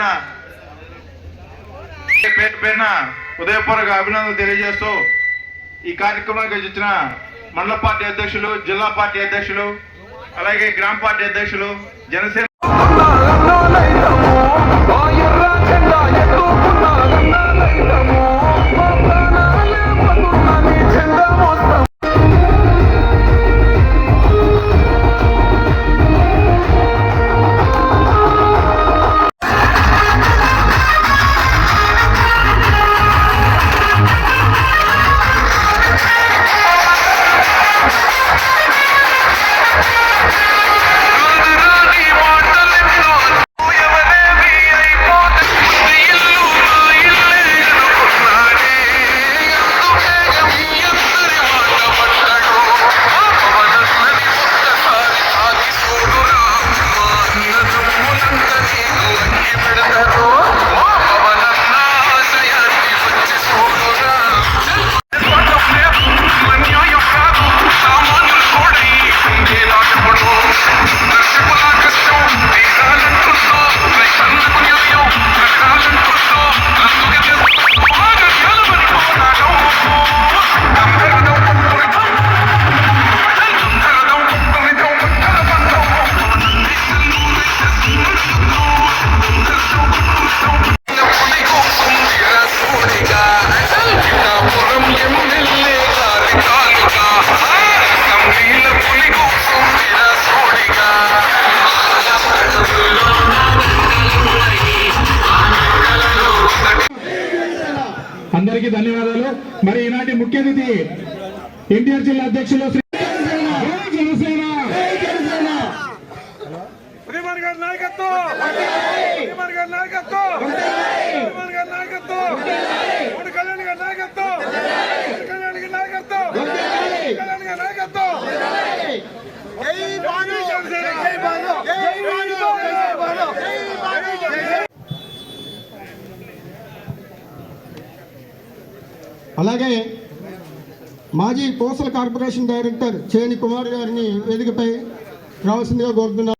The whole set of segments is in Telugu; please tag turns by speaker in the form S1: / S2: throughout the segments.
S1: పేరున పేరు పేరున ఉదయపూర్వక అభినందనలు తెలియజేస్తూ ఈ కార్యక్రమానికి వచ్చిన మండల పార్టీ అధ్యక్షులు జిల్లా పార్టీ అధ్యక్షులు అలాగే గ్రామ పార్టీ అధ్యక్షులు జనసేన
S2: అందరికీ ధన్యవాదాలు. మరి ఈనాటి ముఖ్య అతిథి ఎన్టీఆర్ జిల్లా అధ్యక్షులు
S3: అలాగే మాజీ కోసల కార్పొరేషన్ డైరెక్టర్ చేని కుమార్ గారిని వేదికపై రావాల్సిందిగా కోరుతున్నాను.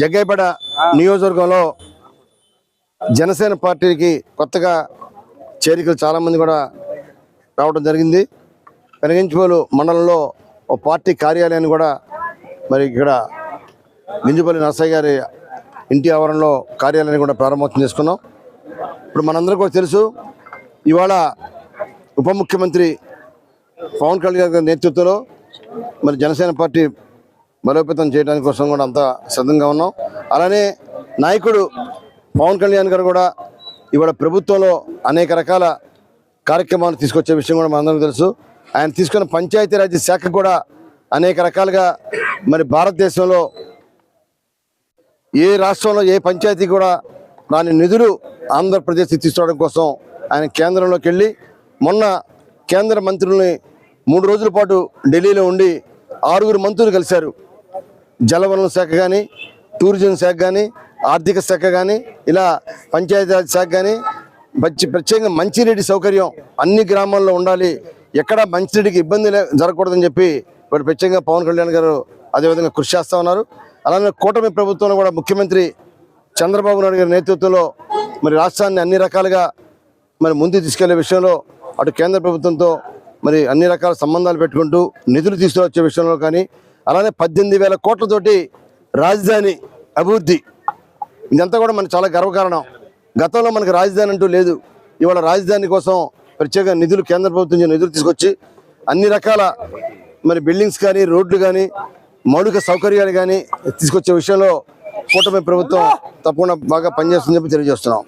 S4: జగ్గైపేట నియోజకవర్గంలో జనసేన పార్టీకి కొత్తగా చేరికలు చాలామంది కూడా రావడం జరిగింది. పెనగించిపోలు మండలంలో ఓ పార్టీ కార్యాలయాన్ని కూడా మరి ఇక్కడ గింజపల్లి నరసయ్య గారి ఇంటి ఆవరణలో కార్యాలయాన్ని కూడా ప్రారంభోత్సవం చేసుకున్నాం. ఇప్పుడు మనందరికీ కూడా తెలుసు ఇవాళ ఉప ముఖ్యమంత్రి పవన్ కళ్యాణ్ గారి నేతృత్వంలో మరి జనసేన పార్టీ బలోపేతం చేయడానికి కోసం కూడా అంతా సిద్ధంగా ఉన్నాం. అలానే నాయకుడు పవన్ కళ్యాణ్ గారు కూడా ఇవాళ ప్రభుత్వంలో అనేక రకాల కార్యక్రమాలు తీసుకొచ్చే విషయం కూడా మనందరికీ తెలుసు. ఆయన తీసుకున్న పంచాయతీరాజ్ శాఖ కూడా అనేక రకాలుగా మరి భారతదేశంలో ఏ రాష్ట్రంలో ఏ పంచాయతీ కూడా దాని నిధులు ఆంధ్రప్రదేశ్కి తీసుకోవడం కోసం ఆయన కేంద్రంలోకి వెళ్ళి మొన్న కేంద్ర మంత్రుల్ని మూడు రోజుల పాటు ఢిల్లీలో ఉండి ఆరుగురు మంత్రులు కలిశారు. జలవనరుల శాఖ కానీ టూరిజం శాఖ కానీ ఆర్థిక శాఖ కానీ ఇలా పంచాయతీరాజ్ శాఖ కానీ ప్రత్యే- ప్రత్యేకంగా మంచినీటి సౌకర్యం అన్ని గ్రామాల్లో ఉండాలి. ఎక్కడ మంచినీటికి ఇబ్బంది జరగకూడదని చెప్పి ఇప్పుడు ప్రత్యేకంగా పవన్ కళ్యాణ్ గారు అదేవిధంగా కృషి చేస్తూ ఉన్నారు. అలానే కూటమి ప్రభుత్వంలో కూడా ముఖ్యమంత్రి చంద్రబాబు నాయుడు గారి నేతృత్వంలో మరి రాష్ట్రాన్ని అన్ని రకాలుగా మరి ముందు తీసుకెళ్ళే విషయంలో అటు కేంద్ర ప్రభుత్వంతో మరి అన్ని రకాల సంబంధాలు పెట్టుకుంటూ నిధులు తీసుకువచ్చే విషయంలో కానీ అలానే పద్దెనిమిది వేల కోట్లతోటి రాజధాని అభివృద్ధి. ఇదంతా కూడా మనకు చాలా గర్వకారణం. గతంలో మనకు రాజధాని అంటూ లేదు. ఇవాళ రాజధాని కోసం ప్రత్యేక నిధులు కేంద్ర ప్రభుత్వం నుంచి నిధులు తీసుకొచ్చి అన్ని రకాల మరి బిల్డింగ్స్ కానీ రోడ్లు కానీ మౌలిక సౌకర్యాలు కానీ తీసుకొచ్చే విషయంలో కూటమి ప్రభుత్వం తప్పకుండా బాగా పనిచేస్తుందని చెప్పి తెలియజేస్తున్నాం.